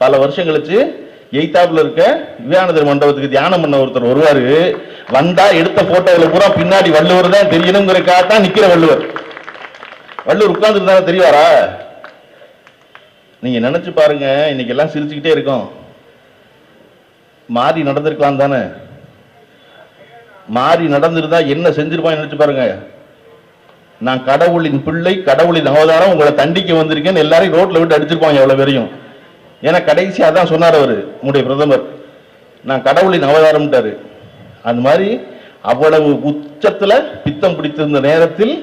பல வருஷம் கழிச்சு எய்தாப்புல இருக்க விவேகானந்தர் மண்டபத்துக்கு தியானம் பண்ண ஒருத்தர் வருவாரு. வந்தா எடுத்த போட்டோவில் பூரா பின்னாடி வள்ளுவர் தான் தெரியணுங்கிறக்காக தான் நிக்கிற வள்ளுவர். வள்ளுவர் உட்கார்ந்துருந்தாங்க தெரியவாரா? நீங்க நினைச்சு பாருங்க இன்னைக்கு எல்லாம் சிரிச்சுக்கிட்டே இருக்கோம். மாறி நடந்திருக்கலாம் தானே? மாறி நடந்திருந்தா என்ன செஞ்சிருப்பான் நினைச்சு பாருங்க. நான் கடவுளின் பிள்ளை கடவுளின் அவதாரம் உங்களை தண்டிக்க வந்திருக்கேன்னு எல்லாரையும் ரோட்ல விட்டு அடிச்சிருப்பாங்க எவ்வளவு பேரையும். ஏன்னா கடைசி அதான் சொன்னார் அவர் உங்களுடைய பிரதமர். நான் கடவுளின் அவதாரம்ட்டாரு. அந்த மாதிரி அவ்வளவு உச்சத்தில் பித்தம் பிடித்திருந்த நேரத்தில்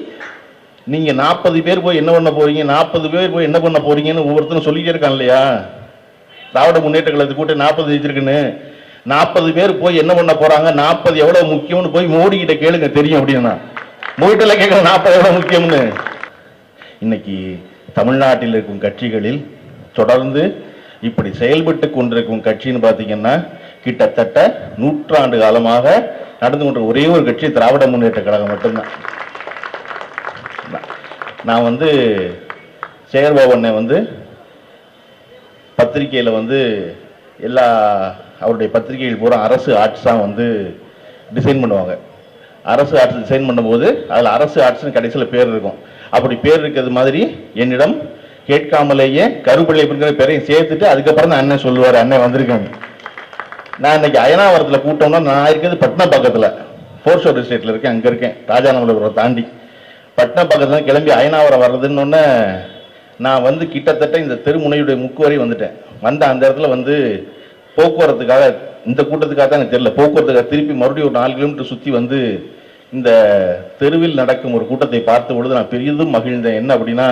நீங்கள் நாற்பது பேர் போய் என்ன பண்ண போறீங்க? நாற்பது பேர் போய் என்ன பண்ண போறீங்கன்னு ஒவ்வொருத்தரும் சொல்லிக்கே இருக்கான் இல்லையா? திராவிட முன்னேற்ற கழகத்து கூட்டம் நாற்பது ஜெயிச்சிருக்குன்னு. நாற்பது பேர் போய் என்ன பண்ண போறாங்க? நாற்பது எவ்வளவு முக்கியம்னு போய் மோடி கிட்ட கேளுங்க தெரியும் அப்படின்னா. மோடிட்டில் கேட்கற நாற்பது எவ்வளவு முக்கியம்னு. இன்னைக்கு தமிழ்நாட்டில் இருக்கும் கட்சிகளில் தொடர்ந்து இப்படி செயல்பட்டு கொண்டிருக்கும் கட்சின்னு பார்த்தீங்கன்னா கிட்டத்தட்ட நூற்றாண்டு காலமாக நடந்து கொண்ட ஒரே ஒரு கட்சி திராவிட முன்னேற்ற கழகம் மட்டும்தான். நான் வந்து சேகர்பாபண்ணை வந்து பத்திரிக்கையில் வந்து எல்லா அவருடைய பத்திரிகைகள் பூரா அரசு ஆர்ட்ஸ் தான் வந்து டிசைன் பண்ணுவாங்க. அரசு ஆர்ட்ஸ் டிசைன் பண்ணும்போது அதில் அரசு ஆர்ட்ஸ்னு கடைசியில் பேர் இருக்கும். அப்படி பேர் இருக்கிறது மாதிரி என்னிடம் கேட்காமலேயே கருப்பள்ளி அப்படிங்கிற பேரையும் சேர்த்துட்டு அதுக்கப்புறம் தான் அண்ணன் சொல்லுவார் அண்ணன் வந்திருக்காங்க. நான் இன்னைக்கு அயனாவரத்தில் கூட்டம்னா நான் இருக்கிறது பட்னா பக்கத்தில். ஃபோர் ஷோர் எஸ்டேட்டில் இருக்கேன் அங்கே இருக்கேன். ராஜாநகரம் தாண்டி. பட்னா பக்கத்தில் கிளம்பி அயனாவரம் வர்றதுன்னு நான் வந்து கிட்டத்தட்ட இந்த தெருமுனையுடைய முக்கு வரை வந்துட்டேன். வந்த அந்த இடத்துல வந்து போக்குவரத்துக்காக இந்த கூட்டத்துக்காக தான் எனக்கு தெரியல. போக்குவரத்துக்காக திருப்பி மறுபடியும் ஒரு நாலு கிலோமீட்டர் சுற்றி வந்து இந்த தெருவில் நடக்கும் ஒரு கூட்டத்தை பார்த்த பொழுது நான் பெரிதும் மகிழ்ந்தேன். என்ன அப்படின்னா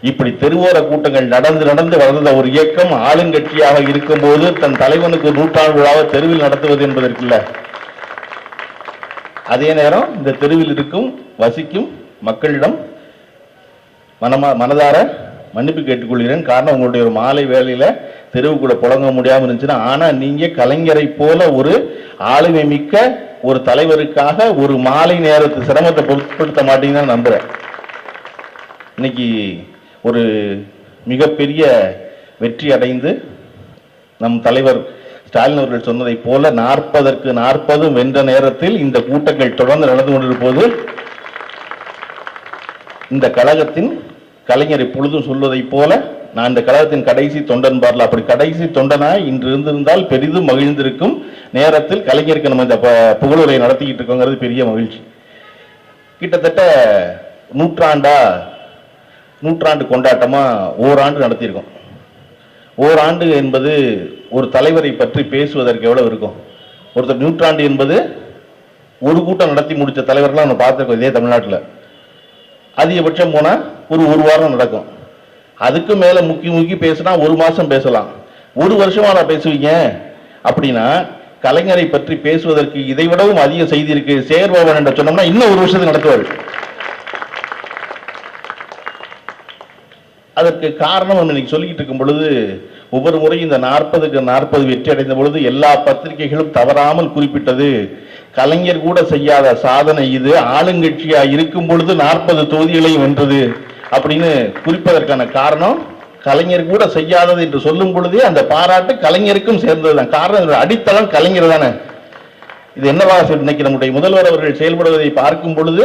இப்படி தெருவோர கூட்டங்கள் நடந்து நடந்து வளர்ந்த ஒரு இயக்கம் ஆளுங்கட்சியாக இருக்கும்போது தன் தலைவனுக்கு நூற்றாண்டு விழாவை தெருவில் நடத்துவது என்பதற்குல்ல. அதே நேரம் இந்த தெருவில் இருக்கும் வசிக்கும் மக்களிடம் மனமா மனதார மன்னிப்பு கேட்டுக்கொள்கிறேன். காரணம் உங்களுடைய ஒரு மாலை வேலையில தெருவுக்குள்ள புழங்க முடியாமல் இருந்துச்சுன்னா ஆனா நீங்க கலைஞரை போல ஒரு ஆளுமை மிக்க ஒரு தலைவருக்காக ஒரு மாலை நேரத்து சிரமத்தை பொருட்படுத்த மாட்டீங்கன்னு நம்புறேன். இன்னைக்கு ஒரு மிகப்பெரிய வெற்றி அடைந்து நம் தலைவர் ஸ்டாலின் அவர்கள் சொன்னதைப் போல நாற்பதற்கு நாற்பதும் வென்ற நேரத்தில் இந்த கூட்டங்கள் தொடர்ந்து நடந்து கொண்டிருப்பது இந்த கழகத்தின் கலைஞர் இப்பொழுதும் சொல்வதைப் போல நான் இந்த கழகத்தின் கடைசி தொண்டன் பாரல அப்படி கடைசி தொண்டனாய் இன்று இருந்திருந்தால் பெரிதும் மகிழ்ந்திருக்கும் நேரத்தில் கலைஞருக்கு நம்ம இந்த ப- புகழுரை நடத்திக்கிட்டு இருக்கோங்கிறது பெரிய மகிழ்ச்சி. கிட்டத்தட்ட நூற்றாண்டா நூற்றாண்டு கொண்டாட்டமாக ஓராண்டு நடத்தியிருக்கோம். ஓராண்டு என்பது ஒரு தலைவரை பற்றி பேசுவதற்கு எவ்வளவு இருக்கும்? ஒருத்தர் நூற்றாண்டு என்பது ஒரு கூட்டம் நடத்தி முடித்த தலைவர்கள்லாம் நம்ம பார்த்துருக்கோம் இதே தமிழ்நாட்டில். அதிகபட்சம் போனால் ஒரு ஒரு வாரம் நடக்கும். அதுக்கு மேலே முக்கி முக்கி பேசினா ஒரு மாதம் பேசலாம். ஒரு வருஷமா நான் பேசுவீங்க? அப்படின்னா கலைஞரை பற்றி பேசுவதற்கு இதை விடவும் அதிக செய்தி இருக்கு. சேர்பவன் என்று சொன்னோம்னா இன்னும் ஒரு வருஷத்துக்கு நடத்துவார். அதற்கு காரணம் ஒன்று இன்னைக்கு சொல்லிக்கிட்டு இருக்கும் பொழுது ஒவ்வொரு முறையும் இந்த நாற்பதுக்கு நாற்பது வெற்றி அடைந்த பொழுது எல்லா பத்திரிகைகளும் தவறாமல் குறிப்பிட்டது. கலைஞர் கூட செய்யாத சாதனை இது. ஆளுங்கட்சியா இருக்கும் பொழுது நாற்பது தொகுதிகளையும் வென்றது அப்படின்னு குறிப்பதற்கான காரணம் கலைஞர் கூட செய்யாதது என்று சொல்லும் பொழுதே அந்த பாராட்டு கலைஞருக்கும் சேர்ந்தது தான் காரணம் அடித்தளம் கலைஞர் தானே. இது என்னவா இன்னைக்கு நம்முடைய முதல்வர் அவர்கள் செயல்படுவதை பார்க்கும் பொழுது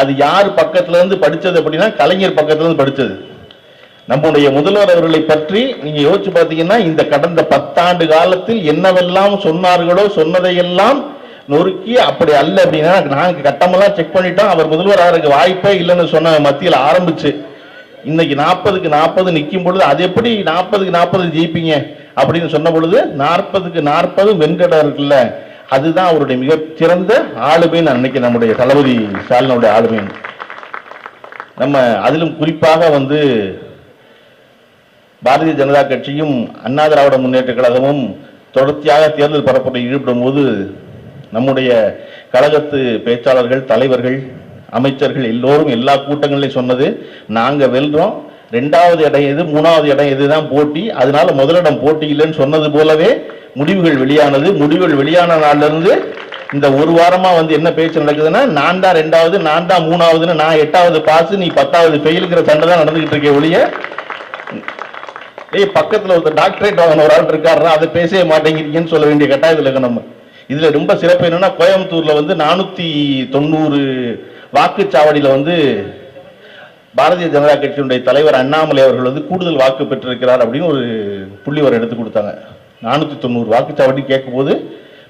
அது யார் பக்கத்துல இருந்து படித்தது அப்படின்னா கலைஞர் பக்கத்துல இருந்து படித்தது. நம்முடைய முதல்வர் அவர்களை பற்றி நீங்க யோசிச்சு பார்த்தீங்கன்னா இந்த கடந்த பத்தாண்டு காலத்தில் என்னவெல்லாம் சொன்னார்களோ சொன்னதையெல்லாம் நொறுக்கி அப்படி அல்ல அப்படின்னா நாங்க கட்டமெல்லாம் செக் பண்ணிட்டோம். அவர் முதல்வர் ஆகிறதுக்கு வாய்ப்பே இல்லைன்னு சொன்ன மத்தியில் ஆரம்பிச்சு. இன்னைக்கு நாற்பதுக்கு நாற்பது நிற்கும் பொழுது அது எப்படி நாற்பதுக்கு நாற்பது ஜெயிப்பீங்க? அப்படின்னு சொன்ன பொழுது நாற்பதுக்கு நாற்பது வெண்கடம் இருக்குல்ல அதுதான் அவருடைய மிக சிறந்த ஆளுமை நான் நினைக்கிறேன். நம்முடைய தளபதி ஸ்டாலினுடைய ஆளுமை நம்ம அதிலும் குறிப்பாக வந்து பாரதிய ஜனதா கட்சியும் அண்ணா திராவிட முன்னேற்ற கழகமும் தொடர்ச்சியாக தேர்தல் பரப்புரையில் ஈடுபடும் போது நம்முடைய கழகத்து பேச்சாளர்கள் தலைவர்கள் அமைச்சர்கள் எல்லோரும் எல்லா கூட்டங்களையும் சொன்னது நாங்கள் வெல்றோம். ரெண்டாவது இடம் எது மூணாவது இடம் எதுதான் போட்டி. அதனால முதலிடம் போட்டி இல்லைன்னு சொன்னது போலவே முடிவுகள் வெளியானது. முடிவுகள் வெளியான நாளிலிருந்து இந்த ஒரு வாரமா வந்து என்ன பேச்சு நடக்குதுன்னா நான் தான் ரெண்டாவது நான் தான் மூணாவதுன்னு நான் எட்டாவது பாஸ் நீ பத்தாவது ஃபெயிலுங்கிற சண்டை தான் நடந்துகிட்டு இருக்கே ஒழிய ஏய் பக்கத்துல ஒருத்தர் டாக்டரேட் வாங்கின ஒரு ஆள் இருக்காருன்னா அதை பேசவே மாட்டேங்கிறீங்கன்னு சொல்ல வேண்டிய கட்டாயத்தில் இருக்கு நம்ம. இதுல ரொம்ப சிறப்பு என்னன்னா கோயம்புத்தூர்ல வந்து நானூத்தி தொண்ணூறு வாக்குச்சாவடியில வந்து பாரதிய ஜனதா கட்சியினுடைய தலைவர் அண்ணாமலை அவர்கள் வந்து கூடுதல் வாக்கு பெற்றிருக்கிறார் அப்படின்னு ஒரு புள்ளி வர எடுத்து கொடுத்தாங்க. நானூற்றி தொண்ணூறு வாக்குச்சாவடி கேட்கும்போது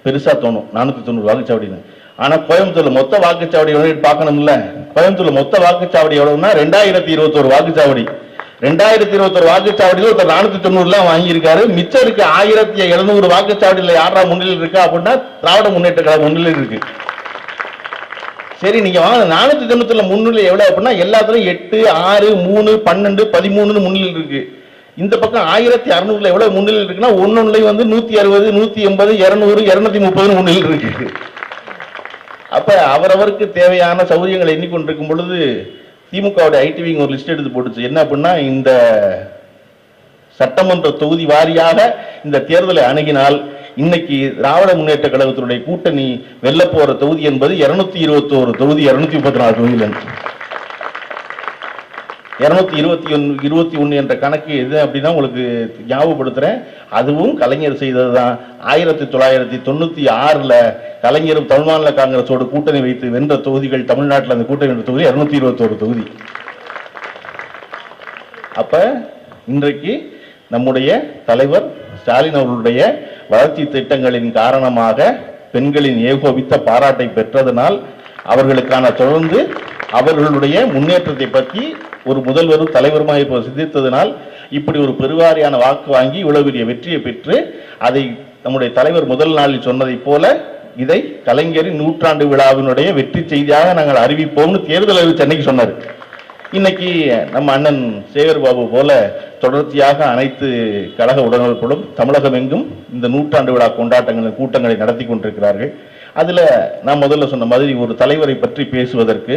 பெருசாக தோணும் நானூற்றி தொண்ணூறு வாக்குச்சாவடின்னு. ஆனால் கோயம்புத்தூரில் மொத்த வாக்குச்சாவடி எவ்வளோ பார்க்கணும்ல? கோயம்புத்தூரில் மொத்த வாக்குச்சாவடி எவ்வளோன்னா ரெண்டாயிரத்தி இருபத்தோரு வாக்குச்சாவடி. ரெண்டாயிரத்தி இருபத்தொரு வாக்குச்சாவடியில் ஒருத்தர் நானூத்தி தொண்ணூறுலாம் வாங்கியிருக்காரு. மிச்சம் இருக்கு ஆயிரத்தி எழுநூறு வாக்குச்சாவடியில் யாரா முன்னிலையில் இருக்கா அப்படின்னா திராவிட முன்னேற்ற கழக முன்னிலையில் இருக்கு. சரி நீங்க வாங்க நானூத்தி தொண்ணூத்தி முன்னிலை எவ்வளவு அப்படின்னா எல்லாத்துலயும் எட்டு ஆறு மூணு பன்னெண்டு பதிமூணுன்னு முன்னிலை இருக்கு. இந்த பக்கம் ஆயிரத்தி அறுநூறுல எவ்வளவு முன்னிலை இருக்குன்னா ஒன்னொன்னுலயும் வந்து நூத்தி அறுபது நூத்தி எண்பது இருநூறு இருநூத்தி முப்பதுன்னு முன்னிலையில் இருக்கு. அப்ப அவரவருக்கு தேவையான சௌகரியங்களை எண்ணிக்கொண்டிருக்கும் பொழுது திமுகவுடைய ஐடி விங் ஒரு லிஸ்ட் எடுத்து போட்டுச்சு. என்ன அப்படின்னா இந்த சட்டமன்ற தொகுதி வாரியாக இந்த தேர்தலை அணுகினால் இன்னைக்கு திராவிட முன்னேற்ற கழகத்தினுடைய கூட்டணி வெல்ல போற தொகுதி என்பது இருநூத்தி இருபத்தோரு தொகுதி இருநூத்தி முப்பத்தி நாலு தொகுதியில் இருநூத்தி இருபத்தி ஒன்று இருபத்தி ஒன்று என்ற கணக்கு எது அப்படின்னா உங்களுக்கு ஞாபகப்படுத்துறேன். அதுவும் கலைஞர் செய்ததுதான். ஆயிரத்தி தொள்ளாயிரத்தி தொண்ணூத்தி ஆறுல கலைஞரும் தமிழ் மாநில காங்கிரஸோடு கூட்டணி வைத்து வென்ற தொகுதிகள் தமிழ்நாட்டில் அந்த கூட்டணி வென்ற தொகுதி இரநூத்தி இருபத்தோரு தொகுதி. அப்ப இன்றைக்கு நம்முடைய தலைவர் ஸ்டாலின் அவர்களுடைய வளர்ச்சி திட்டங்களின் காரணமாக பெண்களின் ஏகோபித்த பாராட்டை பெற்றதனால் அவர்களுக்கான தொடர்ந்து அவர்களுடைய முன்னேற்றத்தை பற்றி ஒரு முதல்வரும் தலைவருமாக இப்போ சிந்தித்ததனால் இப்படி ஒரு பெருவாரியான வாக்கு வாங்கி இவ்வளவு பெரிய வெற்றியை பெற்று அதை நம்முடைய தலைவர் முதல் நாளில் சொன்னதைப் போல இதை கலைஞரின் நூற்றாண்டு விழாவினுடைய வெற்றி செய்தியாக நாங்கள் அறிவிப்போம்னு தேர்தல் அறிவு சென்னைக்கு சொன்னார். இன்னைக்கு நம்ம அண்ணன் சேகர் பாபு போல தொடர்ச்சியாக அனைத்து கழக உடனர்களும் தமிழகம் எங்கும் இந்த நூற்றாண்டு விழா கொண்டாட்டங்கள் கூட்டங்களை நடத்தி கொண்டிருக்கிறார்கள். அதில் நான் முதல்ல சொன்ன மாதிரி ஒரு தலைவரை பற்றி பேசுவதற்கு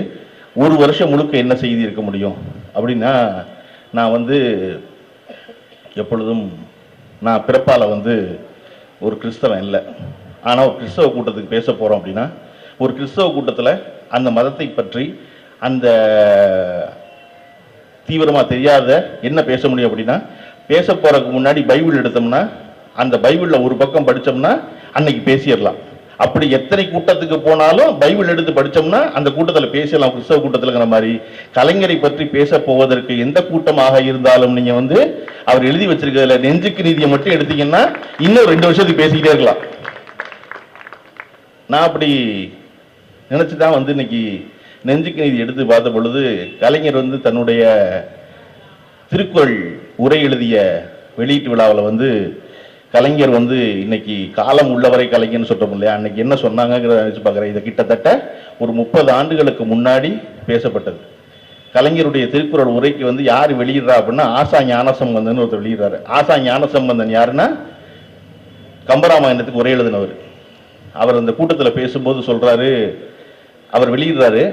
ஒரு வருஷம் முழுக்க என்ன செய்தி இருக்க முடியும்? அப்படின்னா நான் வந்து எப்பொழுதும் நான் பிறப்பால் வந்து ஒரு கிறிஸ்தவன் இல்லை. ஆனால் ஒரு கிறிஸ்தவ கூட்டத்துக்கு பேச போகிறோம் அப்படின்னா ஒரு கிறிஸ்தவ கூட்டத்தில் அந்த மதத்தை பற்றி அந்த தீவிரமாக தெரியாத என்ன பேச முடியும் அப்படின்னா பேச போகிறதுக்கு முன்னாடி பைபிள் எடுத்தோம்னா அந்த பைபிளில் ஒரு பக்கம் படித்தோம்னா அன்னைக்கு பேசிடலாம். அப்படி எத்தனை கூட்டத்துக்கு போனாலும் பைபிள் எடுத்து படிச்சோம்னா அந்த கூட்டத்தில் பேசலாம் கிறிஸ்தவ கூட்டத்தில்ங்கிற மாதிரி. கலைஞரை பற்றி பேச போவதற்கு எந்த கூட்டமாக இருந்தாலும் நீங்க வந்து அவர் எழுதி வச்சிருக்கிறதுல நெஞ்சுக்கு நீதியை மட்டும் எடுத்தீங்கன்னா இன்னும் ரெண்டு வருஷத்துக்கு பேசிக்கிட்டே இருக்கலாம். நான் அப்படி நினச்சி தான் வந்து இன்னைக்கு நெஞ்சுக்கு நீதி எடுத்து பார்த்த பொழுது கலைஞர் வந்து தன்னுடைய திருக்குறள் உரை எழுதிய வெளியீட்டு விழாவில் வந்து கலைஞர் வந்து இன்னைக்கு காலம் உள்ளவரை கலைஞர்னு சொல்றோம் இல்லையா? அன்னைக்கு என்ன சொன்னாங்கிறத நினைச்சு பார்க்குறேன் இது கிட்டத்தட்ட ஒரு முப்பது ஆண்டுகளுக்கு முன்னாடி பேசப்பட்டது. கலைஞருடைய திருக்குறள் உரைக்கு வந்து யார் வெளியிடுறா அப்படின்னா ஆசா ஞானசம்பந்தன் ஒருத்தர் வெளியிடுறாரு. ஆசா ஞானசம்பந்தன் யாருன்னா கம்பராமாயணத்துக்கு உரை எழுதினவர். அவர் அந்த கூட்டத்தில் பேசும்போது சொல்றாரு அவர் வெளியிடுறாரு.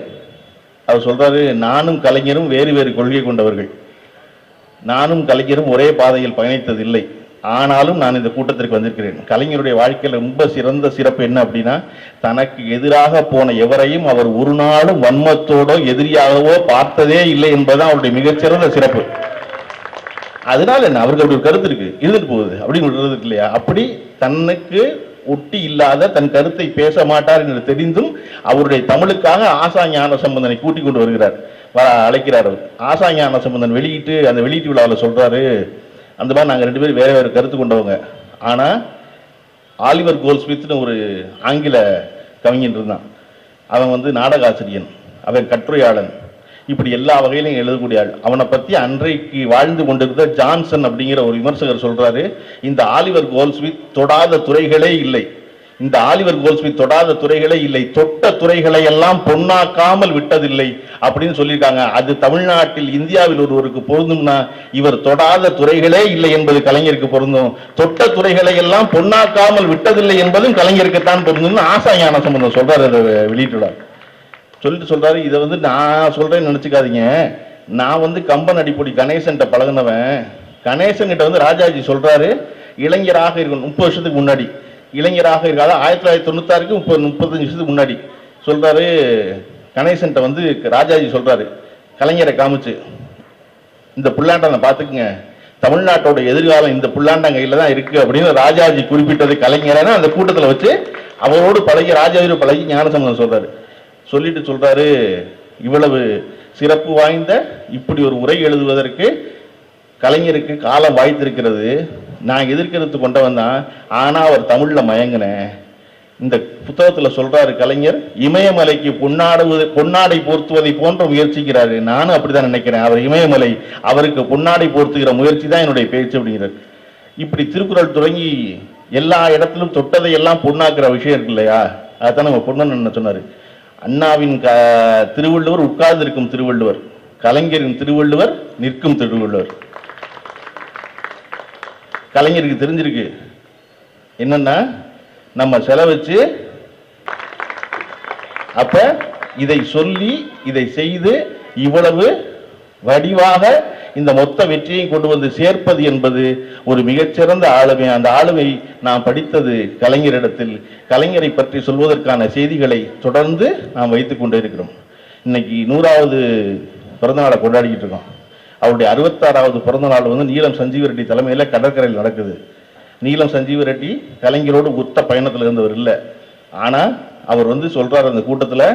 அவர் சொல்றாரு நானும் கலைஞரும் வேறு வேறு கொள்கை கொண்டவர்கள். நானும் கலைஞரும் ஒரே பாதையில் பயணித்ததில்லை. ஆனாலும் நான் இந்த கூட்டத்திற்கு வந்திருக்கிறேன். கலைஞருடைய வாழ்க்கையில் ரொம்ப சிறந்த சிறப்பு என்ன அப்படின்னா தனக்கு எதிராக போன எவரையும் அவர் ஒரு நாளும் வன்மத்தோடோ எதிரியாகவோ பார்த்ததே இல்லை என்பதுதான் அவருடைய மிகச்சிறந்த சிறப்பு. அதனால என்ன? அவருக்கு அப்படி ஒரு கருத்து இருக்கு. இருந்துட்டு போகுது. அப்படின்னு விடுறது இருக்கு இல்லையா? அப்படி தன்னுக்கு ஒட்டி இல்லாத தன் கருத்தை பேச மாட்டார் என்று தெரிந்தும் அவருடைய தமிழுக்காக ஆசா ஞான சம்பந்தனை கூட்டிக் கொண்டு வருகிறார். வர அழைக்கிறார் அவர். ஆசா ஞான சம்பந்தன் வெளியிட்டு அந்த வெளியீட்டு விழாவில் சொல்றாரு அந்த மாதிரி நாங்கள் ரெண்டு பேரும் வேறு வேறு கருத்து கொண்டவங்க. ஆனால் ஆலிவர் கோல்ஸ்மித்னு ஒரு ஆங்கில கவிஞன் இருந்தான். அவன் வந்து நாடக ஆசிரியன் அவன் கட்டுரையாளன். இப்படி எல்லா வகையிலையும் எழுதக்கூடிய ஆள். அவனை பற்றி அன்றைக்கு வாழ்ந்து கொண்டிருந்த ஜான்சன் அப்படிங்கிற ஒரு விமர்சகர் சொல்கிறாரு இந்த ஆலிவர் கோல்ஸ்மித் தொடாத துறைகளே இல்லை. இந்த ஆலிவர் கோல்ஸ்மித் தொடாத துறைகளே இல்லை. தொட்ட துறைகளை எல்லாம் பொன்னாக்காமல் விட்டதில்லை அப்படின்னு சொல்லியிருக்காங்க. அது தமிழ்நாட்டில் இந்தியாவில் ஒருவருக்கு பொருந்தும்னா இவர் தொடாத துறைகளே இல்லை என்பது கலைஞருக்கு பொருந்தும். தொட்ட துறைகளை எல்லாம் பொன்னாக்காமல் விட்டதில்லை என்பதும் கலைஞருக்குத்தான் பொருந்தும்னு ஆசா ஞான சம்பந்தம் சொல்றாரு அதை வெளியிட்டுள்ளார் சொல்லிட்டு சொல்றாரு இதை வந்து நான் சொல்றேன்னு நினைச்சுக்காதீங்க. நான் வந்து கம்பன் அடிப்பொடி கணேசன்கிட்ட பழகுனவன். கணேசன் கிட்ட வந்து ராஜாஜி சொல்றாரு இளைஞராக இருக்கணும். முப்பது வருஷத்துக்கு முன்னாடி. இளைஞராக இருக்காது ஆயிரத்தி தொள்ளாயிரத்தி தொண்ணூத்தாறுக்கு முப்பது முப்பத்தஞ்சு வருஷத்துக்கு முன்னாடி சொல்றாரு கணேசன்ட்ட வந்து ராஜாஜி சொல்றாரு கலைஞரை காமிச்சு. இந்த புல்லாண்டனை பார்த்துக்குங்க. தமிழ்நாட்டோட எதிர்காலம் இந்த புல்லாண்டங்கையில தான் இருக்கு அப்படின்னு ராஜாஜி குறிப்பிட்டது கலைஞரன அந்த கூட்டத்தில் வச்சு அவரோடு பழகி ராஜாஜி பழகி ஞானசம்பந்தம் சொல்றாரு. சொல்லிட்டு சொல்றாரு இவ்வளவு சிறப்பு வாய்ந்த இப்படி ஒரு உரை எழுதுவதற்கு கலைஞருக்கு காலம் வாய்த்திருக்கிறது. நான் எதிர்க்கிறது கொண்டவன் தான் ஆனால் அவர் தமிழில் மயங்கினேன் இந்த புத்தகத்தில் சொல்கிறாரு கலைஞர் இமயமலைக்கு பொன்னாடுவது பொன்னாடை போர்த்துவதை போன்ற முயற்சிக்கிறாரு. நானும் அப்படிதான் நினைக்கிறேன். அவர் இமயமலை அவருக்கு பொன்னாடை போர்த்துகிற முயற்சி தான் என்னுடைய பேச்சு அப்படிங்கிறார். இப்படி திருக்குறள் தொடங்கி எல்லா இடத்திலும் தொட்டதை எல்லாம் பொண்ணாக்குற விஷயம் இருக்கு இல்லையா? அதுதான் நம்ம பொண்ணு சொன்னார்? அண்ணாவின் க திருவள்ளுவர் உட்கார்ந்திருக்கும் திருவள்ளுவர். கலைஞரின் திருவள்ளுவர் நிற்கும் திருவள்ளுவர். கலைஞருக்கு தெரிஞ்சிருக்கு. என்னன்னா நம்ம செலவச்சு அப்ப இதை சொல்லி இதை செய்து இவ்வளவு வடிவாக இந்த மொத்த வெற்றியை கொண்டு வந்து சேர்ப்பது என்பது ஒரு மிகச்சிறந்த ஆளுமை. அந்த ஆளுமை நாம் படித்தது கலைஞரிடத்தில். கலைஞரை பற்றி சொல்வதற்கான செய்திகளை தொடர்ந்து நாம் வைத்துக் கொண்டே இருக்கிறோம். இன்னைக்கு நூறாவது பிறந்தநாளை கொண்டாடிக்கிட்டு இருக்கோம். அவருடைய அறுபத்தாறாவது பிறந்த நாள் வந்து நீலம் சஞ்சீவ ரெட்டி தலைமையில் கடற்கரையில் நடக்குது. நீலம் சஞ்சீவ ரெட்டி கலைஞரோடு ஒத்த பயணத்தில் இருந்தவர் இல்லை. ஆனால் அவர் வந்து சொல்கிறார் அந்த கூட்டத்தில்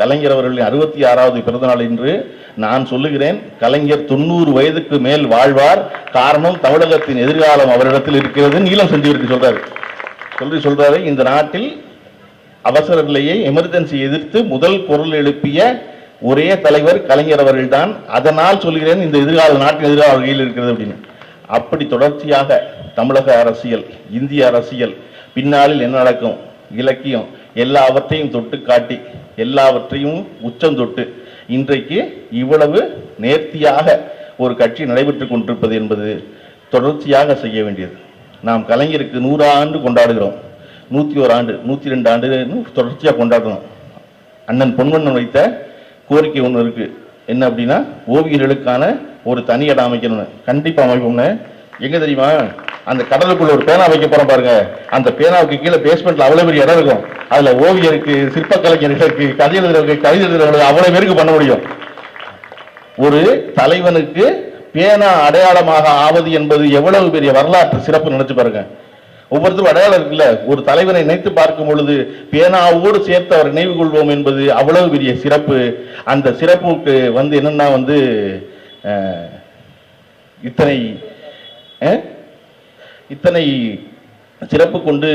கலைஞர் அவர்களின் அறுபத்தி ஆறாவது பிறந்த நாள் என்று நான் சொல்லுகிறேன் கலைஞர் தொண்ணூறு வயதுக்கு மேல் வாழ்வார். காரணம் தமிழகத்தின் எதிர்காலம் அவரிடத்தில் இருக்கிறது. நீலம் சஞ்சீவ ரெட்டி சொல்கிறார் சொல்லி சொல்கிறாரு இந்த நாட்டில் அவசர நிலையை எமர்ஜென்சி எதிர்த்து முதல் குரல் எழுப்பிய ஒரே தலைவர் கலைஞர் அவர்கள்தான். அதனால் சொல்கிறேன் இந்த எதிர்கால நாட்டின் எதிர்கால வகையில் இருக்கிறது அப்படின்னு. அப்படி தொடர்ச்சியாக தமிழக அரசியல் இந்திய அரசியல் பின்னாளில் என்ன நடக்கும்? இலக்கியம் எல்லாவற்றையும் தொட்டு காட்டி எல்லாவற்றையும் உச்சம் தொட்டு இன்றைக்கு இவ்வளவு நேர்த்தியாக ஒரு கட்சி நடைபெற்றுக் கொண்டிருப்பது என்பது தொடர்ச்சியாக செய்ய வேண்டியது. நாம் கலைஞருக்கு நூறு ஆண்டு கொண்டாடுகிறோம். நூற்றி ஒரு ஆண்டு நூற்றி ரெண்டு ஆண்டு தொடர்ச்சியாக கொண்டாடுறோம். அண்ணன் பொன்வண்ணன் வைத்த கோரிக்கை ஒன்று இருக்கு. என்ன அப்படின்னா ஓவியர்களுக்கான ஒரு தனி இடம் அமைக்கணும்னு. கண்டிப்பாக அமைப்போம்னு எங்க தெரியுமா? அந்த கடலுக்குள்ள ஒரு பேனா வைக்க போறோம் பாருங்க. அந்த பேனாவுக்கு கீழே பேஸ்மெண்ட்ல அவ்வளவு பெரிய இடம் இருக்கும். அதுல ஓவியருக்கு சிற்ப கலைஞர்களுக்கு கதை எழுதுறவங்க கவிதை எழுதுறவங்களுக்கு அவ்வளவு பேருக்கு பண்ண முடியும். ஒரு தலைவனுக்கு பேனா அடையாளமாக ஆவது என்பது எவ்வளவு பெரிய வரலாற்று சிறப்பு நினைச்சு பாருங்க. ஒவ்வொருத்தரும் அடையாளம் இருக்குல்ல? ஒரு தலைவனை நினைத்து பார்க்கும் பொழுது பேனாவோடு சேர்த்து அவர் நினைவு கொள்வோம் என்பது அவ்வளவு பெரிய சிறப்பு. அந்த சிறப்புக்கு வந்து என்னன்னா வந்து இத்தனை இத்தனை சிறப்பு கொண்டு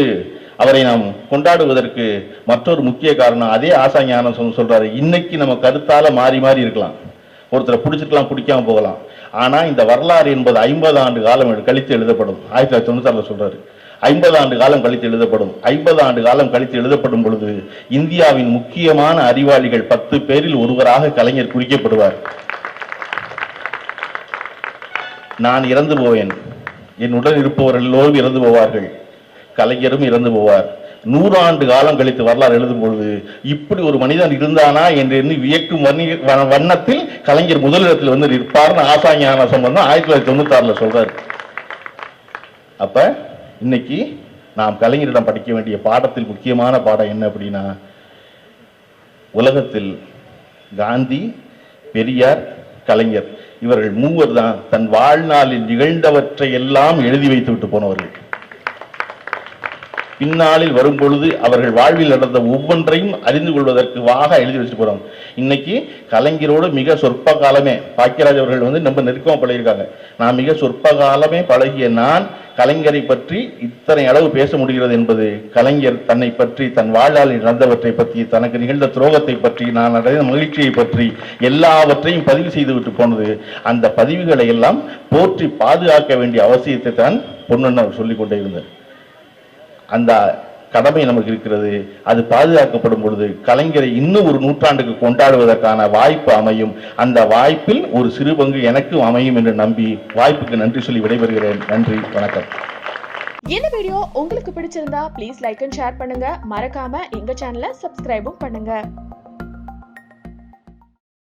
அவரை நாம் கொண்டாடுவதற்கு மற்றொரு முக்கிய காரணம் அதே ஆசா ஞானம் சொல்~ சொல்றாரு இன்னைக்கு நம்ம கருத்தால மாறி மாறி இருக்கலாம். ஒருத்தரை பிடிச்சிருக்கலாம் பிடிக்காம போகலாம். ஆனா இந்த வரலாறு என்பது ஐம்பது ஆண்டு காலம் கழித்து எழுதப்படும். ஆயிரத்தி தொள்ளாயிரத்தி தொண்ணூத்தாறுல சொல்றாரு. ஐம்பது ஆண்டு காலம் கழித்து எழுதப்படும். ஐம்பது ஆண்டு காலம் கழித்து எழுதப்படும் பொழுது இந்தியாவின் முக்கியமான அறிவாளிகள் பத்து பேரில் ஒருவராக கலைஞர் குறிக்கப்படுவார். நான் இறந்து போவேன். என் உடன் இருப்பவர்கள் எல்லோரும் இறந்து போவார்கள். கலைஞரும் இறந்து போவார். நூறாண்டு காலம் கழித்து வரலாறு எழுதும் பொழுது இப்படி ஒரு மனிதன் இருந்தானா என்று எண்ணி வியக்கும் வண்ணி வண்ணத்தில் கலைஞர் முதலிடத்தில் வந்து நிற்பார்னு ஆசா சம்பந்தம் ஆயிரத்தி தொள்ளாயிரத்தி தொண்ணூத்தி ஆறுல சொல்றாரு. அப்ப இன்னைக்கு நாம் கலைஞரிடம் படிக்க வேண்டிய பாடத்தில் முக்கியமான பாடம் என்ன அப்படின்னா உலகத்தில் காந்தி பெரியார் கலைஞர் இவர்கள் மூவர் தான் தன் வாழ்நாளில் நிகழ்ந்தவற்றை எல்லாம் எழுதி வைத்து விட்டு போனவர்கள். பின்னாளில் வரும் பொழுது அவர்கள் வாழ்வில் நடந்த ஒவ்வொன்றையும் அறிந்து கொள்வதற்கு வாக எழுதி வச்சு போறோம் இன்னைக்கு கலைஞரோடு மிக சொற்ப காலமே பாக்கியராஜ் அவர்கள் வந்து ரொம்ப நெருக்கமாக பழகிருக்காங்க நான் மிக சொற்ப காலமே பழகிய நான் கலைஞரை பற்றி இத்தனை அளவு பேச முடிகிறது என்பது கலைஞர் தன்னை பற்றி தன் வாழ்நாளில் நடந்தவற்றை பற்றி தனக்கு நிகழ்ந்த துரோகத்தை பற்றி நான் அடைந்த மகிழ்ச்சியை பற்றி எல்லாவற்றையும் பதிவு செய்து விட்டு போனது அந்த பதிவுகளை எல்லாம் போற்றி பாதுகாக்க வேண்டிய அவசியத்தை தான் பொன்னன் அவர் சொல்லிக் கொண்டே இருந்தார். அந்த கடமை நமக்கு இருக்கிறது. அது பாதுகாக்கப்படும் பொழுது கலைஞரை இன்னும் ஒரு நூற்றாண்டுக்கு கொண்டாடுவதற்கான வாய்ப்பு அமையும். அந்த வாய்ப்பில் ஒரு சிறு பங்கு எனக்கும் அமையும் என்று நம்பி வாய்ப்புக்கு நன்றி சொல்லி விடைபெறுகிறேன். நன்றி வணக்கம். இந்த வீடியோ உங்களுக்கு பிடிச்சிருந்தா ப்ளீஸ் லைக் அண்ட் ஷேர் பண்ணுங்க. மறக்காம எங்க சேனலை சப்ஸ்கிரைபும் பண்ணுங்க.